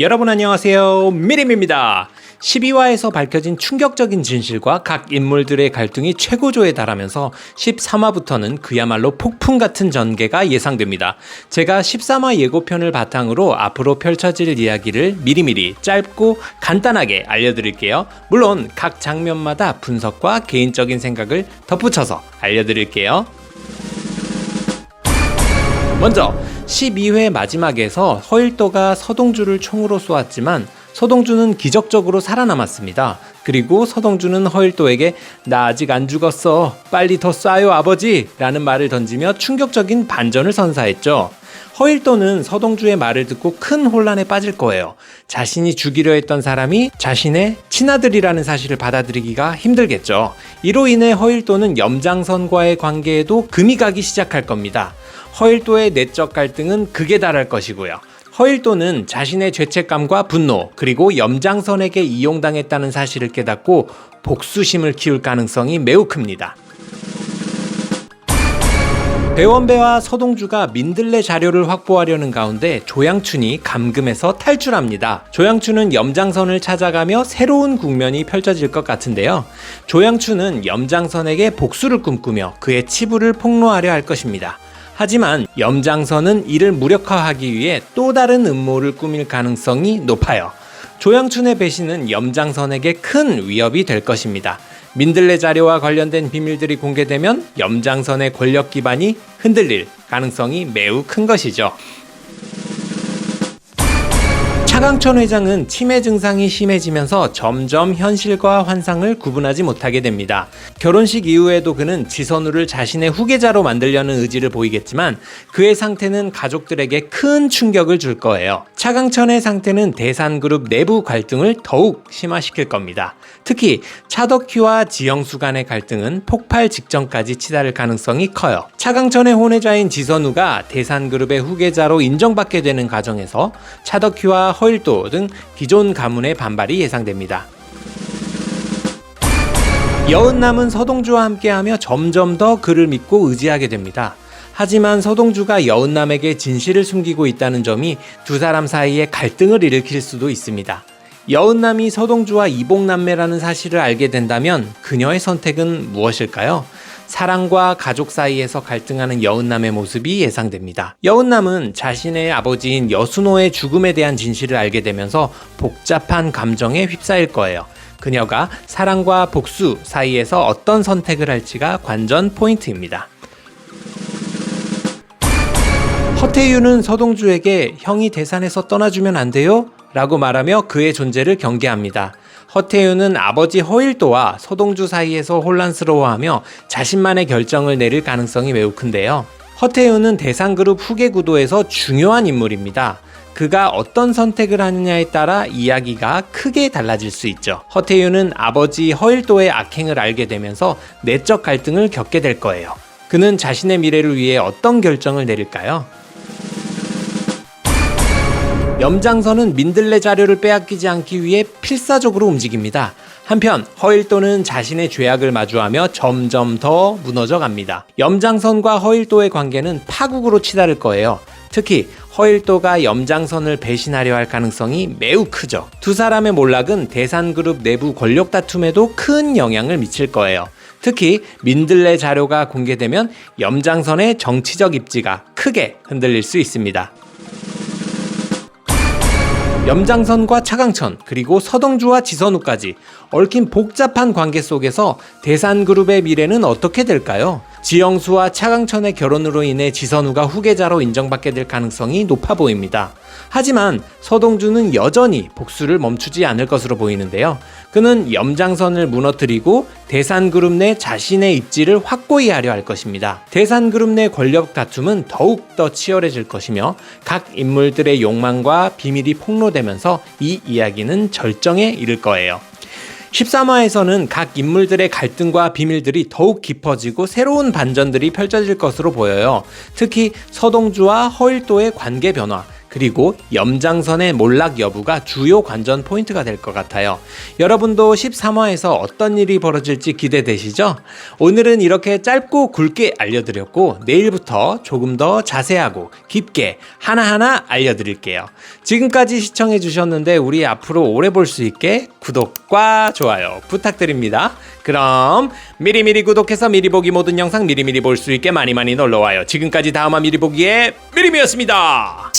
여러분 안녕하세요. 미림입니다. 12화에서 밝혀진 충격적인 진실과 각 인물들의 갈등이 최고조에 달하면서 13화부터는 그야말로 폭풍 같은 전개가 예상됩니다. 제가 13화 예고편을 바탕으로 앞으로 펼쳐질 이야기를 미리미리 짧고 간단하게 알려드릴게요. 물론 각 장면마다 분석과 개인적인 생각을 덧붙여서 알려드릴게요. 먼저 12회 마지막에서 허일도가 서동주를 총으로 쏘았지만 서동주는 기적적으로 살아남았습니다. 그리고 서동주는 허일도에게 나 아직 안 죽었어. 빨리 더 쏴요 아버지. 라는 말을 던지며 충격적인 반전을 선사했죠. 허일도는 서동주의 말을 듣고 큰 혼란에 빠질 거예요. 자신이 죽이려 했던 사람이 자신의 친아들이라는 사실을 받아들이기가 힘들겠죠. 이로 인해 허일도는 염장선과의 관계에도 금이 가기 시작할 겁니다. 허일도의 내적 갈등은 극에 달할 것이고요. 허일도는 자신의 죄책감과 분노 그리고 염장선에게 이용당했다는 사실을 깨닫고 복수심을 키울 가능성이 매우 큽니다. 배원배와 서동주가 민들레 자료를 확보하려는 가운데 조양춘이 감금해서 탈출합니다. 조양춘은 염장선을 찾아가며 새로운 국면이 펼쳐질 것 같은데요. 조양춘은 염장선에게 복수를 꿈꾸며 그의 치부를 폭로하려 할 것입니다. 하지만 염장선은 이를 무력화하기 위해 또 다른 음모를 꾸밀 가능성이 높아요. 조양춘의 배신은 염장선에게 큰 위협이 될 것입니다. 민들레 자료와 관련된 비밀들이 공개되면 염장선의 권력 기반이 흔들릴 가능성이 매우 큰 것이죠. 차강천 회장은 치매 증상이 심해지면서 점점 현실과 환상을 구분하지 못하게 됩니다. 결혼식 이후에도 그는 지선우를 자신의 후계자로 만들려는 의지를 보이겠지만 그의 상태는 가족들에게 큰 충격을 줄 거예요. 차강천의 상태는 대산그룹 내부 갈등을 더욱 심화시킬 겁니다. 특히 차덕희와 지영수 간의 갈등은 폭발 직전까지 치달을 가능성이 커요. 차강천의 혼외자인 지선우가 대산그룹의 후계자로 인정받게 되는 과정에서 차덕희와 허 일도 등 기존 가문의 반발이 예상됩니다. 여은남은 서동주와 함께하며 점점 더 그를 믿고 의지하게 됩니다. 하지만 서동주가 여은남에게 진실을 숨기고 있다는 점이 두 사람 사이에 갈등을 일으킬 수도 있습니다. 여은남이 서동주와 이복남매라는 사실을 알게 된다면 그녀의 선택은 무엇일까요? 사랑과 가족 사이에서 갈등하는 여은남의 모습이 예상됩니다. 여은남은 자신의 아버지인 여순호의 죽음에 대한 진실을 알게 되면서 복잡한 감정에 휩싸일 거예요. 그녀가 사랑과 복수 사이에서 어떤 선택을 할지가 관전 포인트입니다. 허태유는 서동주에게 형이 대산에서 떠나주면 안 돼요? 라고 말하며 그의 존재를 경계합니다. 허태유는 아버지 허일도와 서동주 사이에서 혼란스러워하며 자신만의 결정을 내릴 가능성이 매우 큰데요. 허태유는 대상그룹 후계 구도에서 중요한 인물입니다. 그가 어떤 선택을 하느냐에 따라 이야기가 크게 달라질 수 있죠. 허태유는 아버지 허일도의 악행을 알게 되면서 내적 갈등을 겪게 될 거예요. 그는 자신의 미래를 위해 어떤 결정을 내릴까요? 염장선은 민들레 자료를 빼앗기지 않기 위해 필사적으로 움직입니다. 한편 허일도는 자신의 죄악을 마주하며 점점 더 무너져 갑니다. 염장선과 허일도의 관계는 파국으로 치달을 거예요. 특히 허일도가 염장선을 배신하려 할 가능성이 매우 크죠. 두 사람의 몰락은 대산그룹 내부 권력 다툼에도 큰 영향을 미칠 거예요. 특히 민들레 자료가 공개되면 염장선의 정치적 입지가 크게 흔들릴 수 있습니다. 염장선과 차강천 그리고 서동주와 지선우까지 얽힌 복잡한 관계 속에서 대산그룹의 미래는 어떻게 될까요? 지영수와 차강천의 결혼으로 인해 지선우가 후계자로 인정받게 될 가능성이 높아 보입니다. 하지만 서동주는 여전히 복수를 멈추지 않을 것으로 보이는데요. 그는 염장선을 무너뜨리고 대산그룹 내 자신의 입지를 확고히 하려 할 것입니다. 대산그룹 내 권력 다툼은 더욱 더 치열해질 것이며 각 인물들의 욕망과 비밀이 폭로되면서 이 이야기는 절정에 이를 거예요. 13화에서는 각 인물들의 갈등과 비밀들이 더욱 깊어지고 새로운 반전들이 펼쳐질 것으로 보여요. 특히 서동주와 허일도의 관계 변화, 그리고 염장선의 몰락 여부가 주요 관전 포인트가 될 것 같아요. 여러분도 13화에서 어떤 일이 벌어질지 기대되시죠? 오늘은 이렇게 짧고 굵게 알려드렸고 내일부터 조금 더 자세하고 깊게 하나하나 알려드릴게요. 지금까지 시청해 주셨는데 우리 앞으로 오래 볼 수 있게 구독과 좋아요 부탁드립니다. 그럼 미리미리 구독해서 미리 보기 모든 영상 미리미리 볼 수 있게 많이 많이 놀러와요. 지금까지 다음화 미리 보기의 미리미였습니다.